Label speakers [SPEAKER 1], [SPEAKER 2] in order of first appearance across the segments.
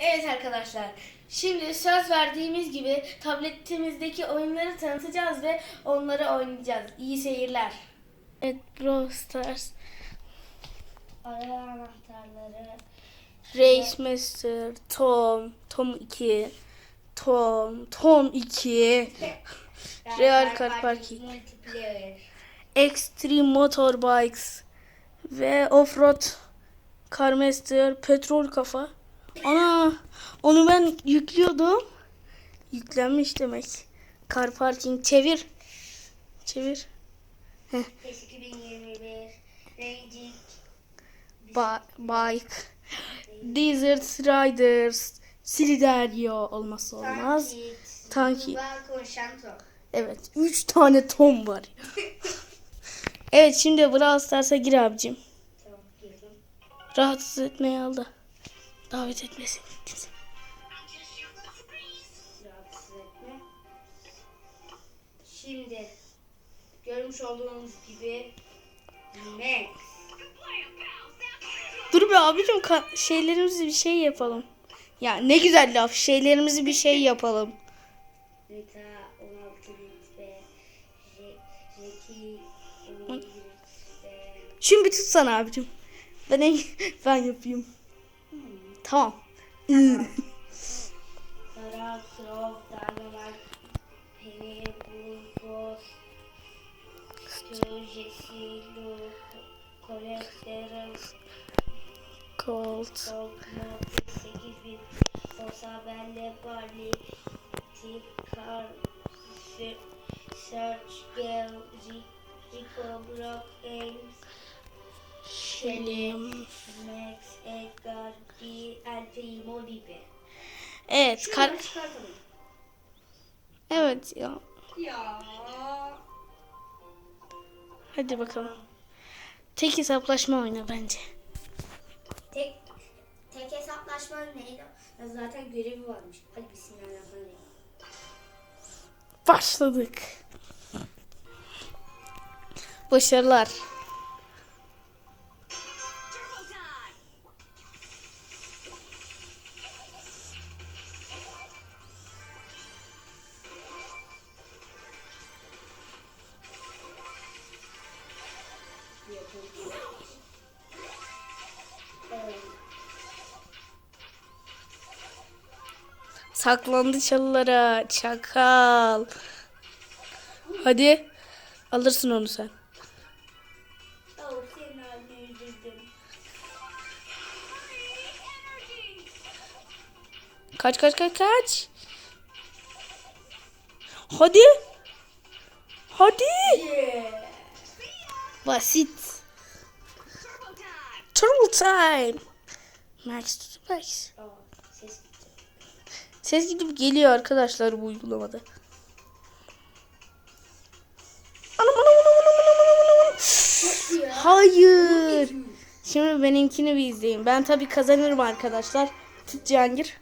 [SPEAKER 1] Evet arkadaşlar. Şimdi söz verdiğimiz gibi tabletimizdeki oyunları tanıtacağız ve onları oynayacağız. İyi seyirler. Evet Brawl Stars.
[SPEAKER 2] Ara anahtarları.
[SPEAKER 1] Race Master, Tom, Tom 2, Tom, Tom 2, Real Car Parking. Extreme Motorbikes ve Offroad Car Master, Petrol Kafa. Ana onu ben yüklüyordum. Yüklenmiş demek. Car Parking çevir. Çevir.
[SPEAKER 2] PES 2021. Ranging.
[SPEAKER 1] Ba- bike. Desert Riders. Sliderio olmazsa olmaz.
[SPEAKER 2] Şanto.
[SPEAKER 1] Evet. 3 tane Tom var. evet şimdi Brawl Stars'a gir abicim.
[SPEAKER 2] Tamam.
[SPEAKER 1] Rahatsız etmeye aldı. Davet etmesin.
[SPEAKER 2] Şimdi görmüş olduğunuz gibi Max.
[SPEAKER 1] Dur be abicim şeylerimizi bir şey yapalım. Ya ne güzel laf. Şeylerimizi bir şey yapalım.
[SPEAKER 2] Rita 16 bit ve Je- Jackie 17 bit ve
[SPEAKER 1] Şimdi tutsana abicim. Ben en- ben yapayım. Tamam. Colt.
[SPEAKER 2] Colt, Mortis, 8 bit, Sosa, Belle, Barley, Tip, Carl, Se- Search, Gale, Rico, Brock, Ames,
[SPEAKER 1] Şelim.
[SPEAKER 2] Max, Edgar, El Primo gibi.
[SPEAKER 1] Evet. Kar-
[SPEAKER 2] Şunları çıkartalım.
[SPEAKER 1] evet ya.
[SPEAKER 2] Ya.
[SPEAKER 1] Hadi bakalım. Tek hesaplaşma oyna bence.
[SPEAKER 2] Tek tek hesaplaşma neydi? Ya zaten görevi varmış. Hadi bismillahirrahmanirrahim.
[SPEAKER 1] Başladık. Başarılar. Saklandı çalılara. Çakal. Hadi. Alırsın onu sen. Kaç kaç kaç kaç. Hadi. Hadi. Basit. Time. Max max.
[SPEAKER 2] Ses.
[SPEAKER 1] Ses gidip geliyor arkadaşlar bu uygulamada. Anam anam anam anam anam anam. Hayır. Şimdi benimkini bir izleyin. Ben tabii kazanırım arkadaşlar. Tut Cihangir.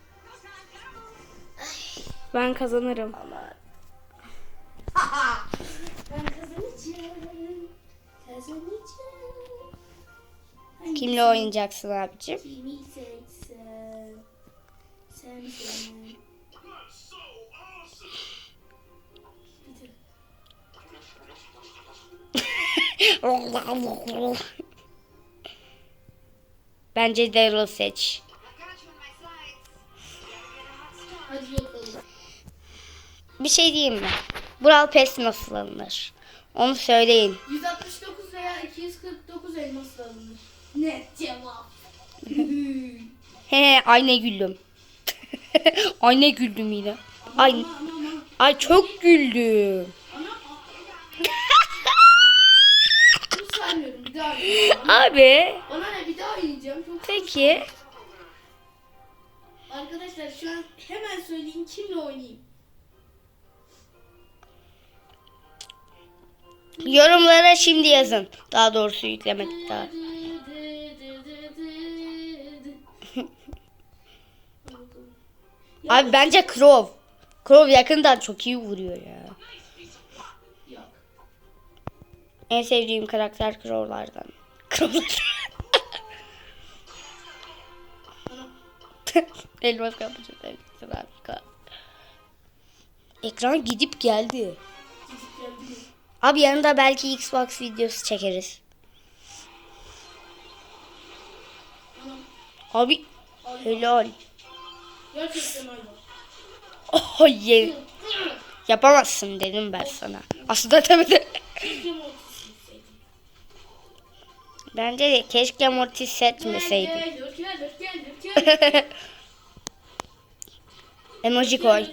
[SPEAKER 1] Ben kazanırım.
[SPEAKER 2] Ben kazanacağım. Kazanacağım.
[SPEAKER 1] Kimle oynayacaksın abicim?
[SPEAKER 3] Bence Daryl seç. Bir şey diyeyim mi? Brawl Pass nasıl alınır? Onu söyleyin.
[SPEAKER 1] 169 veya 249 elmas alınır.
[SPEAKER 2] Ne cevap?
[SPEAKER 3] He ay ne güldüm. ay ne güldüm yine. Ay, ay çok güldüm.
[SPEAKER 1] Bunu saymıyorum. Bir daha oynayacağım.
[SPEAKER 3] Abi
[SPEAKER 1] Bana ne bir daha oynayacağım. Çok
[SPEAKER 3] peki
[SPEAKER 1] Arkadaşlar şu an hemen söyleyin kimle oynayayım.
[SPEAKER 3] yorumlara şimdi yazın. Daha doğrusu yüklemek daha. Abi bence Crow. Crow yakından çok iyi vuruyor ya. En sevdiğim karakter. Crow'lardan.
[SPEAKER 2] Elmas kapıcı. Harika. Ekran gidip geldi. Abi yanında belki Xbox videosu çekeriz. Abi helal. Oh ye. Yapamazsın dedim ben sana. Aslında
[SPEAKER 4] Mortis gitseydim.
[SPEAKER 2] Bence de keşke Mortis seçmeseydim. Emoji koy.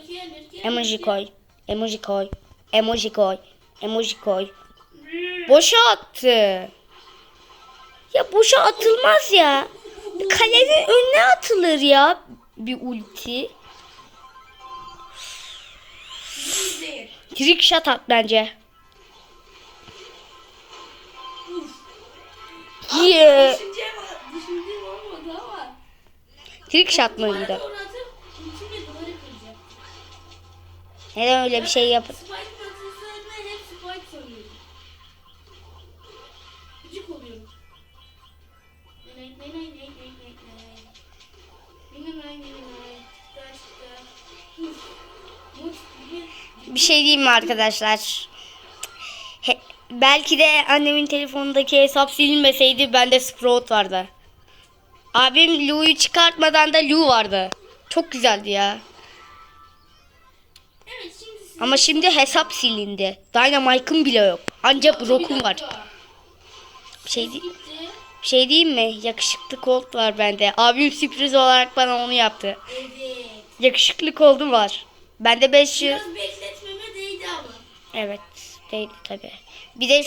[SPEAKER 2] Emoji koy. Emoji koy. Emoji koy. Emoji koy. Boşa attı. Ya boşa atılmaz ya. Kalenin önüne atılır ya bir ulti. Trick shot at bence. Yeah. Trick shot mıydı? Neden öyle bir şey yapın? Şey diyeyim mi arkadaşlar? He- belki de annemin telefonundaki hesap silinmeseydi bende Sprout vardı. Abim Lu'yu çıkartmadan da Lu vardı. Çok güzeldi ya.
[SPEAKER 4] Evet şimdi siz...
[SPEAKER 2] Ama şimdi hesap silindi. Dynamite'ın bile yok. Ancak Brock'un var. Bir şey, bir şey diyeyim mi? Yakışıklı Colt var bende. Abim sürpriz olarak bana onu yaptı.
[SPEAKER 4] Evet.
[SPEAKER 2] Yakışıklı Colt'um var. Bende 5 yıl...
[SPEAKER 4] Biraz ama.
[SPEAKER 2] Evet, değildi tabi. Bir de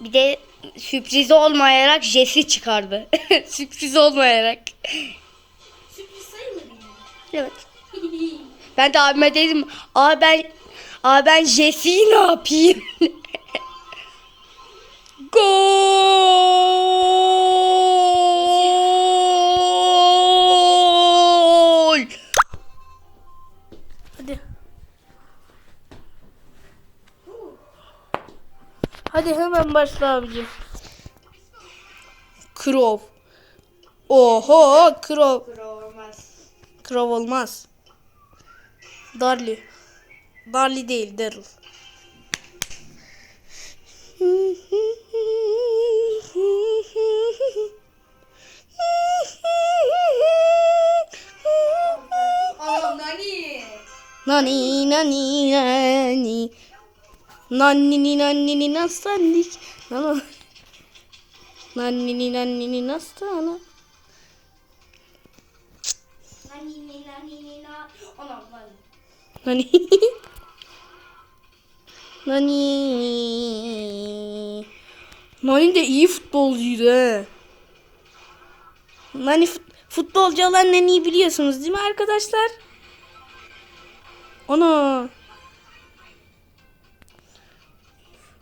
[SPEAKER 2] bir de sürpriz olmayarak Jesse çıkardı. sürpriz olmayarak.
[SPEAKER 4] Sürpriz sayılır
[SPEAKER 2] Evet. Ben de abime dedim, "Aa ben Aa ben Jesse'yi ne yapayım?" Gol! Hadi hemen başla abicim. Krov. Oho, Krov. Krov olmaz. Darli. Darli değil, Daryl.
[SPEAKER 5] Nani
[SPEAKER 2] nani nani. Nannini nannini nastandik. Nana. Nannini nannini nastana.
[SPEAKER 5] Nani ni nani ni na. Nani.
[SPEAKER 2] Nani. Nani. Nani de iyi futbolcuydu he. Nani fut, futbolcu olan Nani'yi biliyorsunuz değil mi arkadaşlar? Ana.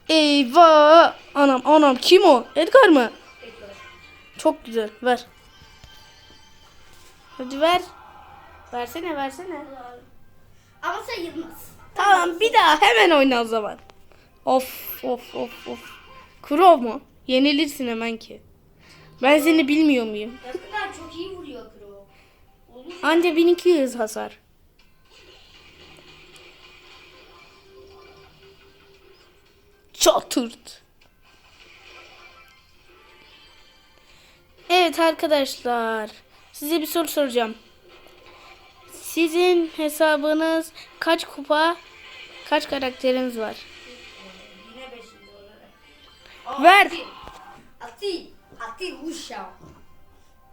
[SPEAKER 2] Eyvah. Anam anam kim o? Edgar mı? Çok güzel ver. Hadi ver. Versene versene.
[SPEAKER 5] Ama sayılmaz.
[SPEAKER 2] Tamam bir daha hemen oyna o zaman. Of of of of. Krov mu? Yenilirsin hemen ki. Ben seni bilmiyor muyum?
[SPEAKER 5] Yakından çok iyi vuruyor. Olur.
[SPEAKER 2] Anca 1200 hasar. Çatırt. Evet arkadaşlar. Size bir soru soracağım. Sizin hesabınız kaç kupa, kaç karakteriniz var? Ver.
[SPEAKER 5] Ati. Ati uşa.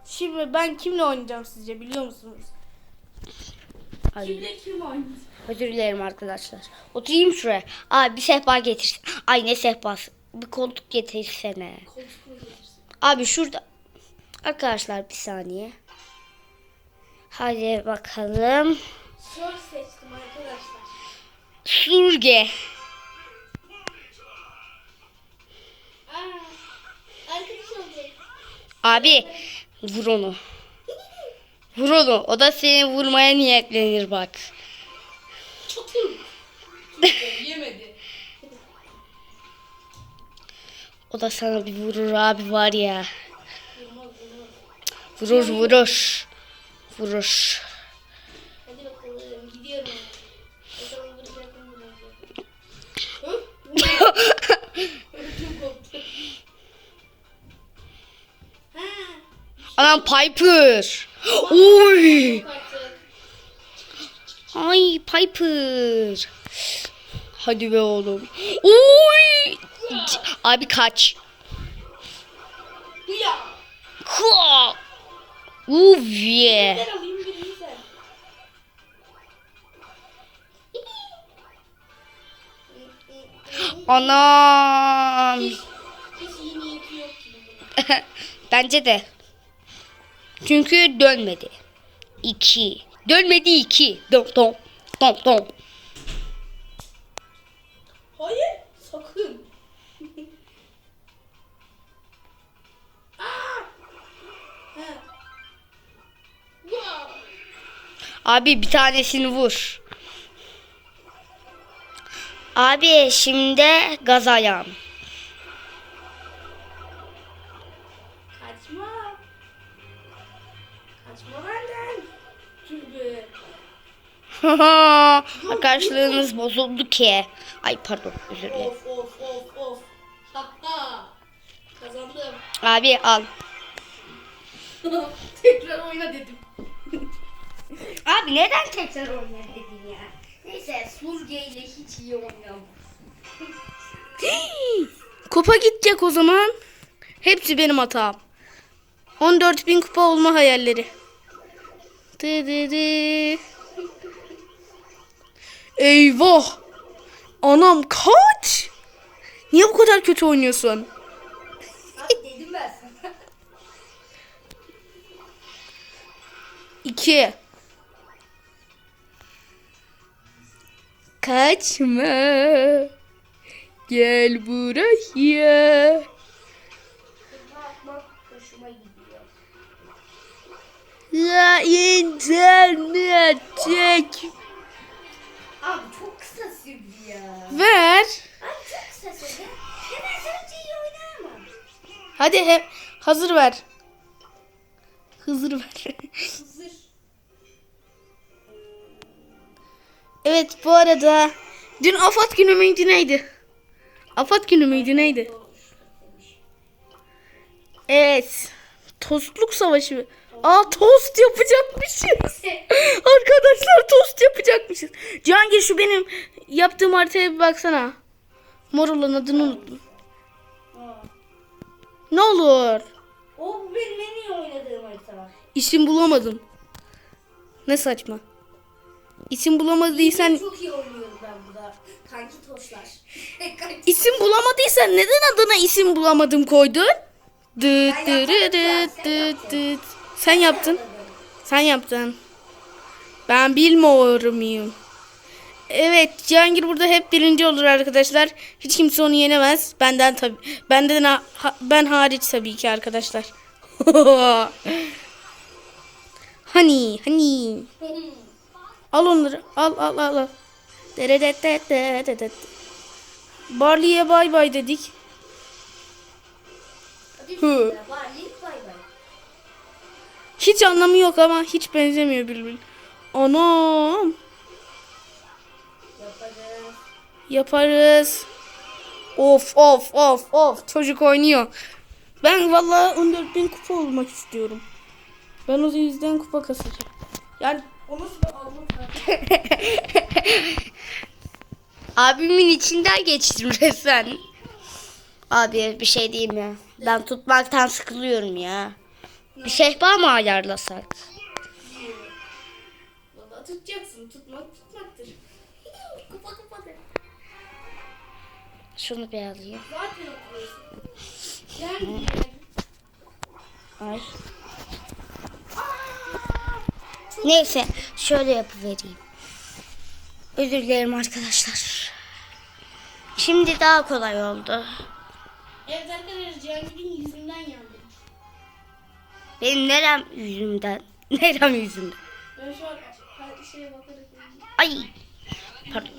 [SPEAKER 2] Şimdi ben kimle oynayacağım sizce biliyor musunuz?
[SPEAKER 4] Oynadı?
[SPEAKER 2] Özür dilerim arkadaşlar. Oturayım şuraya. Abi bir sehpa getirsin. Ay ne sehpası. Bir koltuk getirsene. Abi şurada. Arkadaşlar bir saniye. Hadi bakalım.
[SPEAKER 4] Sor seçtim arkadaşlar. Aa, oldu.
[SPEAKER 2] Abi vur onu. Vur onu. O da seni vurmaya niyetlenir bak.
[SPEAKER 4] Çatır. Yemedi.
[SPEAKER 2] O da sana bir vurur abi var ya. Vurur vurur. vurur.
[SPEAKER 4] Hadi bakalım gidiyorum.
[SPEAKER 2] Anam Piper. Oy. Ay Piper. Hadi be oğlum. Oy. Abi kaç. Uf ye.
[SPEAKER 4] Ben alayım birini sen.
[SPEAKER 2] Anam. Bence de. Çünkü dönmedi. İki. Dönmedi iki. Dom dom. Dom dom.
[SPEAKER 4] Hayır, sakın.
[SPEAKER 2] Abi bir tanesini vur. Abi şimdi gaz ayağım.
[SPEAKER 4] Kaçma benden. Türbe.
[SPEAKER 2] Karşılığınız bozuldu ki. Ay pardon özür dilerim.
[SPEAKER 4] Of of of of. Hatta. Kazandım.
[SPEAKER 2] Abi al.
[SPEAKER 4] Tekrar oyna dedim.
[SPEAKER 2] Abi neden tekrar
[SPEAKER 5] Oynar dedin ya. Neyse Surge ile hiç iyi oynamam.
[SPEAKER 1] Kupa gidecek o zaman. Hepsi benim hatam. 14 bin kupa olma hayalleri. Dı dı dı. Eyvah. Anam kaç. Niye bu kadar kötü oynuyorsun? 2 Kaçma. Gel buraya. Ya internet çek.
[SPEAKER 5] Abi çok kısa sürdü ya.
[SPEAKER 1] Ver.
[SPEAKER 5] Abi çok kısa sürdü. Hemen sence iyi oynayamam.
[SPEAKER 1] Hadi hep hazır ver. Hazır ver.
[SPEAKER 5] Hazır.
[SPEAKER 1] evet bu arada dün afat günü müydü neydi? Afat günü müydü neydi? Evet. Tostluk savaşı. Aa tost yapacakmışız. Arkadaşlar tost yapacakmışız. Cihangir şu benim yaptığım haritaya bir baksana. Mor olan adını unuttum. Ne olur.
[SPEAKER 5] O benim en iyi oynadığım harita.
[SPEAKER 1] İsim bulamadım. Ne saçma. İsim bulamadıysan
[SPEAKER 5] Çok iyi oynuyorum ben burada. Kanki toşlar.
[SPEAKER 1] İsim bulamadıysan neden adına isim bulamadım koydun? Dıt dırı dıt dıt dıt. Sen yaptın. Sen yaptın. Ben bilmiyorum muyum? Evet, Cihangir burada hep birinci olur arkadaşlar. Hiç kimse onu yenemez. Benden tabi. Benden ha- ben hariç tabii ki arkadaşlar. hani, hani. Al onları. Al al al al. Barley'e bay bay dedik. Hı. Hiç anlamı yok ama hiç benzemiyor birbirine. Anam.
[SPEAKER 5] Yaparız.
[SPEAKER 1] Yaparız. Of of of of. Çocuk oynuyor. Ben vallahi 14 bin kupa olmak istiyorum. Ben o yüzden kupa kasacağım. Yani
[SPEAKER 5] O nasıl bir alma
[SPEAKER 2] Abimin içinden geçtim resmen. Abi bir şey diyeyim mi? Ben tutmaktan sıkılıyorum ya. Bir sehpa mı ayarlasak?
[SPEAKER 4] Valla tutacaksın. Tutmak tutmaktır. kupa kupa de.
[SPEAKER 2] Şunu bir alayım.
[SPEAKER 4] Zaten okuyorsun. Yani
[SPEAKER 2] Ay. Neyse şöyle yapıvereyim. Özür dilerim arkadaşlar. Şimdi daha kolay oldu.
[SPEAKER 4] Evet arkadaşlar Cihangir'in yüzünden yandım.
[SPEAKER 2] Benim nerem yüzümden. Nerem yüzümden.
[SPEAKER 4] Ben şu an şeye bakarak
[SPEAKER 2] Ay. Pardon.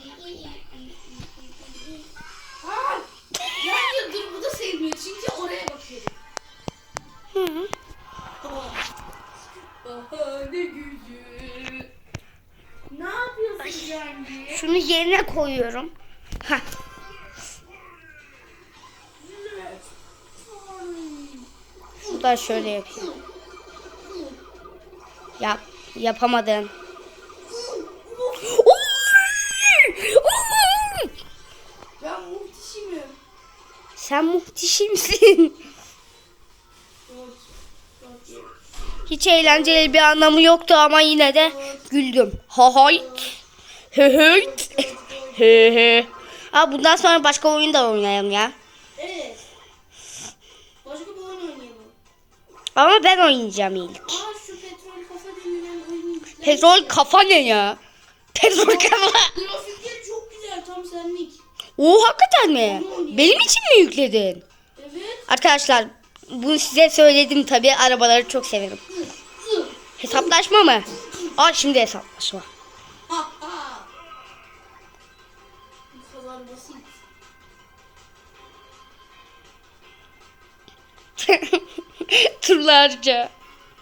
[SPEAKER 4] Cihangir dur bu da sevmiyor çünkü oraya bakıyorum.
[SPEAKER 2] Hı.
[SPEAKER 4] Bahane gücü. Ne yapıyorsun Cengiz?
[SPEAKER 2] Şunu yerine koyuyorum. Hah. Şunu da şöyle yapayım. Yap. Yapamadım.
[SPEAKER 4] Ben muhteşemim.
[SPEAKER 2] Sen muhteşemsin. Hiç eğlenceli bir anlamı yoktu ama yine de güldüm. Ha hayt. Hı hıyt. Hı hı. Aa, bundan sonra başka oyun da oynayalım ya.
[SPEAKER 4] Evet. Başka bir oyun oynayalım.
[SPEAKER 2] Ama ben oynayacağım ilk.
[SPEAKER 4] Aa Petrol kafa
[SPEAKER 2] ne ya? Petrol kafa.
[SPEAKER 4] Grafikleri çok güzel tam senlik.
[SPEAKER 2] Oo hakikaten mi? Benim için mi yükledin?
[SPEAKER 4] Evet.
[SPEAKER 2] Arkadaşlar bunu size söyledim tabi arabaları çok severim. Hesaplaşma mı? Aa şimdi hesaplaşma. Turlarca.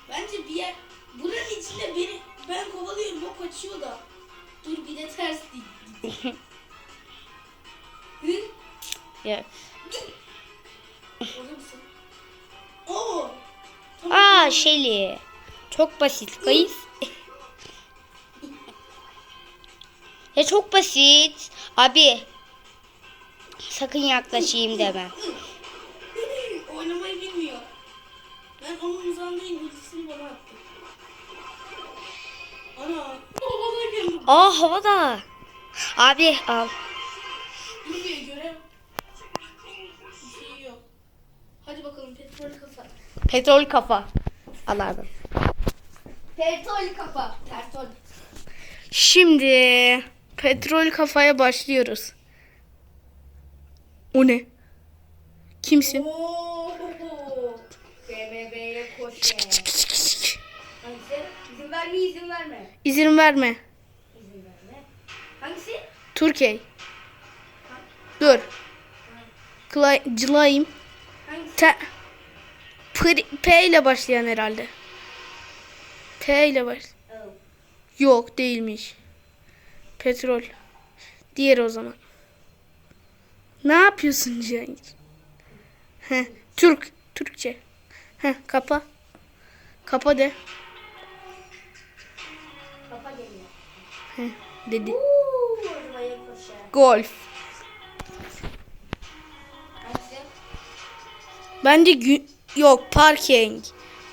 [SPEAKER 4] Bence bir yer buranın içinde beni ben kovalıyorum o kaçıyor da. Dur bir de ters dik. Hı?
[SPEAKER 2] Ya.
[SPEAKER 4] Orada mısın? Oo.
[SPEAKER 2] Aa Şeli. Çok basit kayıs. ya çok basit. Abi. Sakın yaklaşayım deme. Aa havada. Abi al.
[SPEAKER 4] Hadi bakalım petrol kafa.
[SPEAKER 2] Petrol kafa. Al abi.
[SPEAKER 5] Pertol kafa. Pertol.
[SPEAKER 1] Şimdi petrol kafaya başlıyoruz. O ne? Kimsin?
[SPEAKER 4] Oo.
[SPEAKER 5] BMW'ye koş. Hangisi? İzin verme izin verme.
[SPEAKER 1] İzin verme.
[SPEAKER 5] Hangisi?
[SPEAKER 1] Türkiye. Dur. Kla- Cılayım.
[SPEAKER 5] Hangisi?
[SPEAKER 1] Te- P, P ile başlayan herhalde. P ile baş.
[SPEAKER 5] Oh.
[SPEAKER 1] Yok değilmiş. Petrol. Diğer o zaman. Ne yapıyorsun Cengiz? Türk. Türkçe. Heh, kapa. Kapa de. Dedi. Golf. Bence gü- yok parking.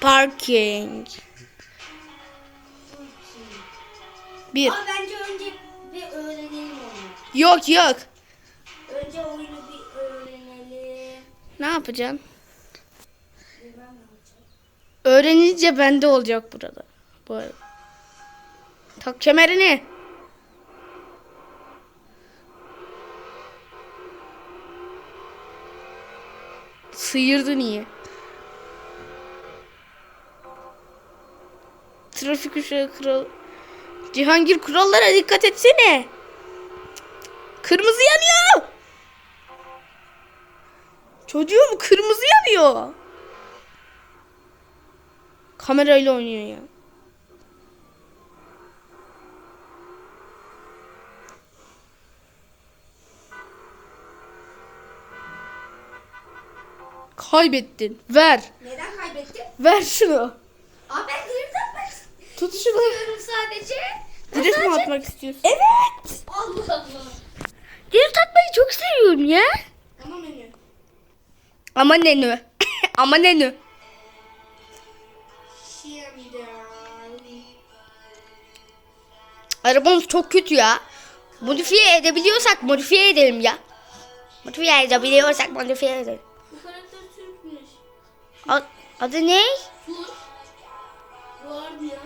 [SPEAKER 1] Parking. Bir.
[SPEAKER 5] Ama bence önce bir öğrenelim onu.
[SPEAKER 1] Yok yok.
[SPEAKER 5] Önce oyunu bir öğrenelim.
[SPEAKER 1] Ne yapacaksın? Öğrenince bende olacak burada. Bu arada. Tak kemerini. Sıyırdı niye? Trafik ışığı kural. Cihangir kurallara dikkat etsene. Kırmızı yanıyor. Çocuğum kırmızı yanıyor. Kamerayla oynuyor ya. Kaybettin. Ver.
[SPEAKER 5] Neden kaybettin?
[SPEAKER 1] Ver şunu.
[SPEAKER 5] Aa ben drift atmak
[SPEAKER 1] Tut şunu.
[SPEAKER 5] istiyorum sadece.
[SPEAKER 1] Drift mi atmak istiyorsun?
[SPEAKER 2] Evet.
[SPEAKER 5] Allah Allah.
[SPEAKER 2] Drift atmayı çok seviyorum ya.
[SPEAKER 4] Ana menü.
[SPEAKER 2] Ama nenü. Ama nenü.
[SPEAKER 4] Şimdi.
[SPEAKER 2] Arabamız çok kötü ya. Modifiye edebiliyorsak modifiye edelim ya. Modifiye edebiliyorsak modifiye edelim.
[SPEAKER 4] Bu karakter Türkmüş.
[SPEAKER 2] A- Adı ne?
[SPEAKER 4] Guardian.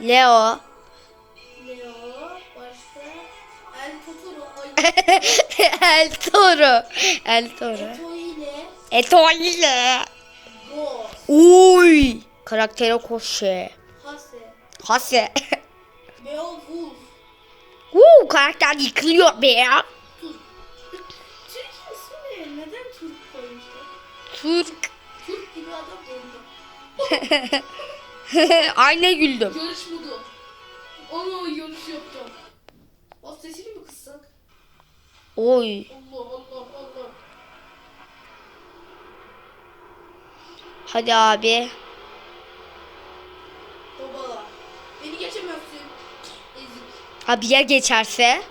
[SPEAKER 2] Leo.
[SPEAKER 4] Leo. Başka. El Totoro. Ay.
[SPEAKER 2] El Toro. El Toro.
[SPEAKER 4] Eto ile.
[SPEAKER 2] Etoile.
[SPEAKER 4] Go.
[SPEAKER 2] Uy. Karaktere koşu.
[SPEAKER 4] Hase.
[SPEAKER 2] Hase.
[SPEAKER 4] Beowulf.
[SPEAKER 2] Uuu karakter yıkılıyor be ya.
[SPEAKER 4] Türk ismi ne? Neden Türk koymuşlar?
[SPEAKER 2] Türk.
[SPEAKER 4] Adam oldu.
[SPEAKER 2] Ayna güldüm.
[SPEAKER 1] Yarış modu. Ana yarış yaptım. Bas sesini mi kıssak?
[SPEAKER 2] Oy.
[SPEAKER 1] Allah Allah Allah.
[SPEAKER 2] Hadi abi.
[SPEAKER 1] Babala. Beni geçemezsin. Ezik.
[SPEAKER 2] Abi ya geçerse?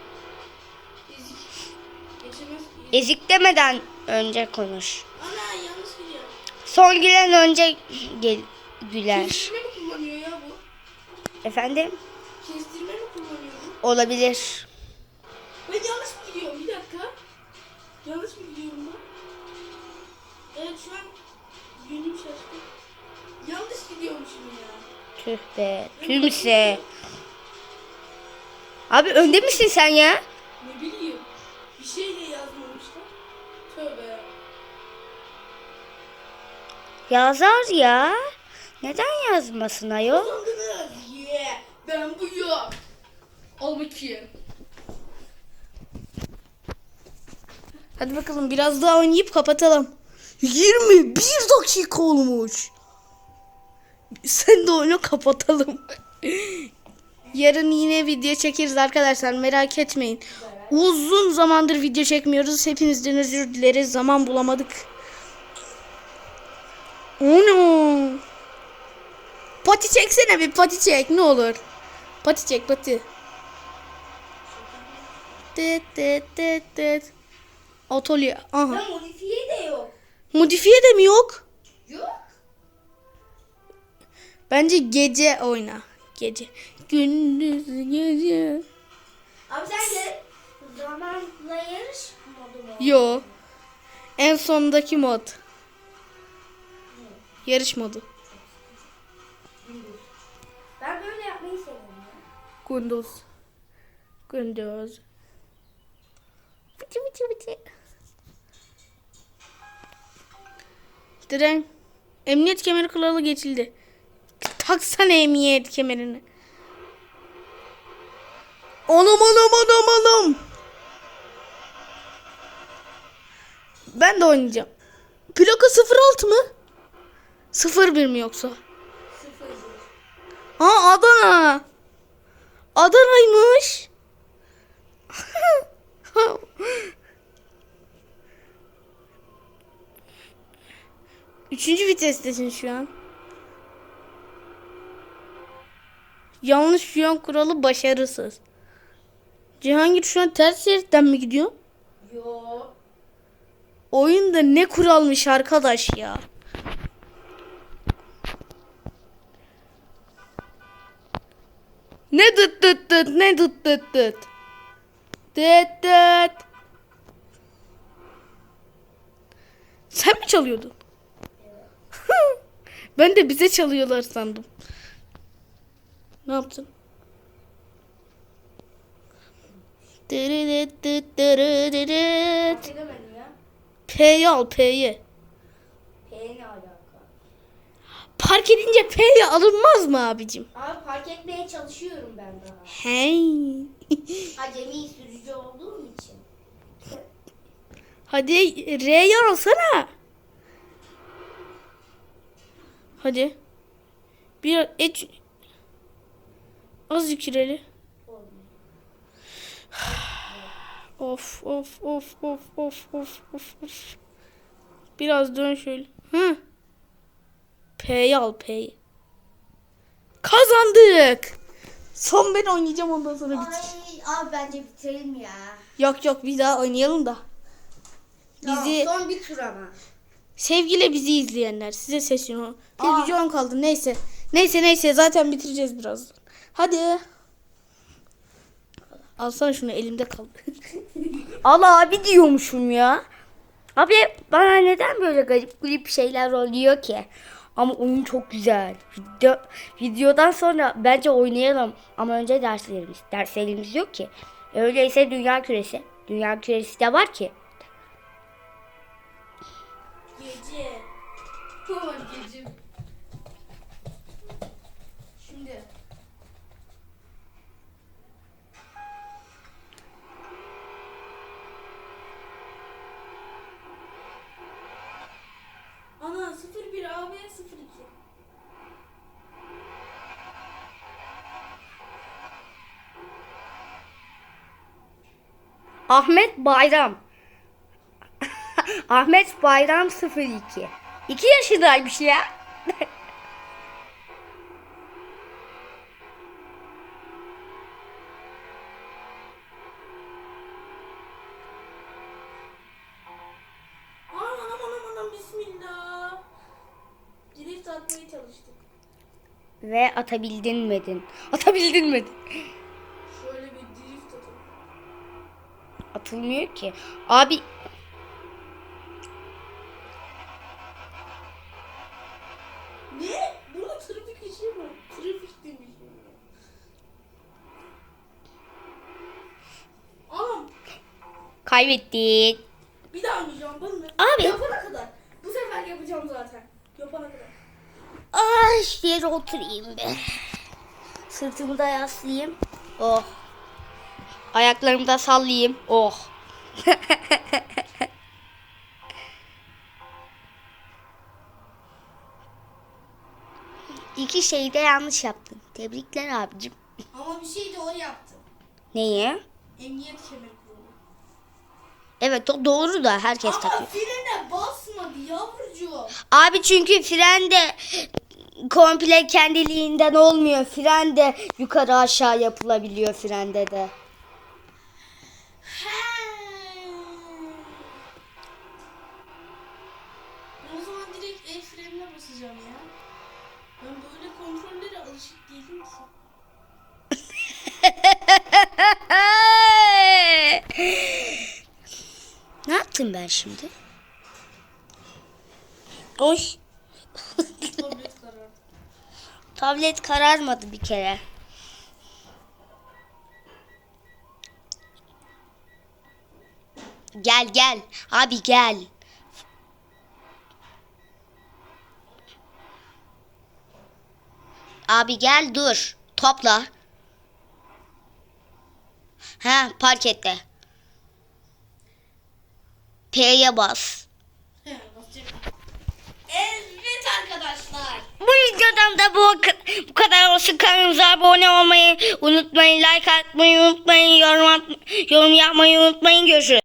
[SPEAKER 1] Ezik. Geçemez.
[SPEAKER 2] Ezik demeden önce konuş. Son gülen önce gel güler.
[SPEAKER 1] Kestirme mi kullanıyor ya bu?
[SPEAKER 2] Efendim?
[SPEAKER 1] Kestirme mi kullanıyor bu?
[SPEAKER 2] Olabilir.
[SPEAKER 1] Ben yanlış mı gidiyorum? Bir dakika. Yanlış mı gidiyorum ben? Evet şu an yönüm şaşkın. Yanlış gidiyormuşum ya.
[SPEAKER 2] Tüh be. Tümse. Abi önde misin sen ya? Yazar ya. Neden yazmasın ayol?
[SPEAKER 1] Ben buyum. Al bakayım. Hadi bakalım biraz daha oynayıp kapatalım. 21 dakika olmuş. Sen de oyunu kapatalım. Yarın yine video çekeriz arkadaşlar merak etmeyin. Uzun zamandır video çekmiyoruz. Hepinizden özür dileriz. Zaman bulamadık. Ono. Pati çeksene bir pati çek ne olur. Pati çek pati. Tıt tıt tıt tıt. Atölye. Aha.
[SPEAKER 5] Ya modifiye de yok.
[SPEAKER 1] Modifiye de mi yok?
[SPEAKER 5] Yok.
[SPEAKER 1] Bence gece oyna. Gece. Gündüz gece.
[SPEAKER 5] Abi sen de zamanla yarış modu mu?
[SPEAKER 1] Yo. En sondaki mod. Yarış modu.
[SPEAKER 5] Ben böyle yapmayı seviyorum.
[SPEAKER 1] Gündüz. Gündüz. Bıçı bıçı bıçı. Diren. Emniyet kemeri kuralı geçildi. Taksana emniyet kemerini. Anam anam anam anam. Ben de oynayacağım. Plaka 06 mı? 01 mi yoksa? Aa Adana. Adana'ymış. Üçüncü vitestesin şu an. Yanlış yön kuralı başarısız. Cihangir şu an ters şeritten mi gidiyor?
[SPEAKER 5] Yok.
[SPEAKER 1] Oyunda ne kuralmış arkadaş ya. Ne dıt dıt dıt ne dıt dıt dıt. Dıt dıt. Sen mi çalıyordun? ben de bize çalıyorlar sandım. Ne yaptın?
[SPEAKER 5] Çekemedim ya.
[SPEAKER 1] P'yi al P'yi.
[SPEAKER 5] P ne alaka?
[SPEAKER 1] Park edince P'ye alınmaz mı abicim?
[SPEAKER 5] Abi park etmeye çalışıyorum ben daha.
[SPEAKER 1] Hey.
[SPEAKER 5] Acemi sürücü olduğum için.
[SPEAKER 1] Hadi R'yi alsana. Hadi. Bir et azıcık ileri. Of of of of of of of. Biraz dön şöyle. Hı. P'yi al P'yi. Kazandık. Son ben oynayacağım ondan sonra bitir.
[SPEAKER 5] Ay abi bence bitirelim ya.
[SPEAKER 1] Yok yok bir daha oynayalım da. Bizi
[SPEAKER 5] Tamam, son bir tur ama.
[SPEAKER 1] sevgili bizi izleyenler size sesleniyorum. Bir videom kaldı neyse. Neyse neyse zaten bitireceğiz birazdan. Hadi. Alsana şunu elimde kaldı.
[SPEAKER 2] Al abi diyormuşum ya. Abi bana neden böyle garip garip şeyler oluyor ki? Ama oyun çok güzel. Video, videodan sonra bence oynayalım. Ama önce derslerimiz. Derslerimiz yok ki. Öyleyse dünya küresi. Dünya küresi de var ki.
[SPEAKER 1] Gece. Aman gece. Şimdi. Ana 01 AB 02.
[SPEAKER 2] Ahmet Bayram. Ahmet Bayram 02. 2 yaşındaymış ya. Ve atabildin mi? Atabildin mi? Atılmıyor ki. Abi
[SPEAKER 1] Ne? Burada trafik demiş. Anam
[SPEAKER 2] kaybettik.
[SPEAKER 1] bir daha oynayacağım de.
[SPEAKER 2] Abi.
[SPEAKER 1] Yapana kadar. Bu sefer yapacağım zaten. Yapana kadar.
[SPEAKER 2] Ay yere oturayım be. Sırtımı da yaslayayım. Oh. Ayaklarımı da sallayayım. Oh. İki şeyi de yanlış yaptın. Tebrikler abicim.
[SPEAKER 1] Ama bir şey doğru yaptım.
[SPEAKER 2] Neyi?
[SPEAKER 1] Emniyet kemeri kurulu.
[SPEAKER 2] Evet o doğru da herkes
[SPEAKER 1] Ama
[SPEAKER 2] takıyor.
[SPEAKER 1] frene basmadı yavrucuğum.
[SPEAKER 2] Abi çünkü fren de komple kendiliğinden olmuyor. Fren de yukarı aşağı yapılabiliyor frende de.
[SPEAKER 1] Ben o zaman direkt el frenine basacağım ya. Ben böyle kontrollere alışık değilim ki.
[SPEAKER 2] ne yaptım ben şimdi? Oy.
[SPEAKER 1] Tablet karardı.
[SPEAKER 2] Tablet kararmadı bir kere. Gel gel. Abi gel. Abi gel dur. Topla. Ha park etti. P'ye bas.
[SPEAKER 1] Evet arkadaşlar.
[SPEAKER 2] Bu videodan da bu, bu kadar olsun. Kanalımıza abone olmayı unutmayın. Like atmayı unutmayın. Yorum, at, yorum yapmayı unutmayın. Görüşürüz.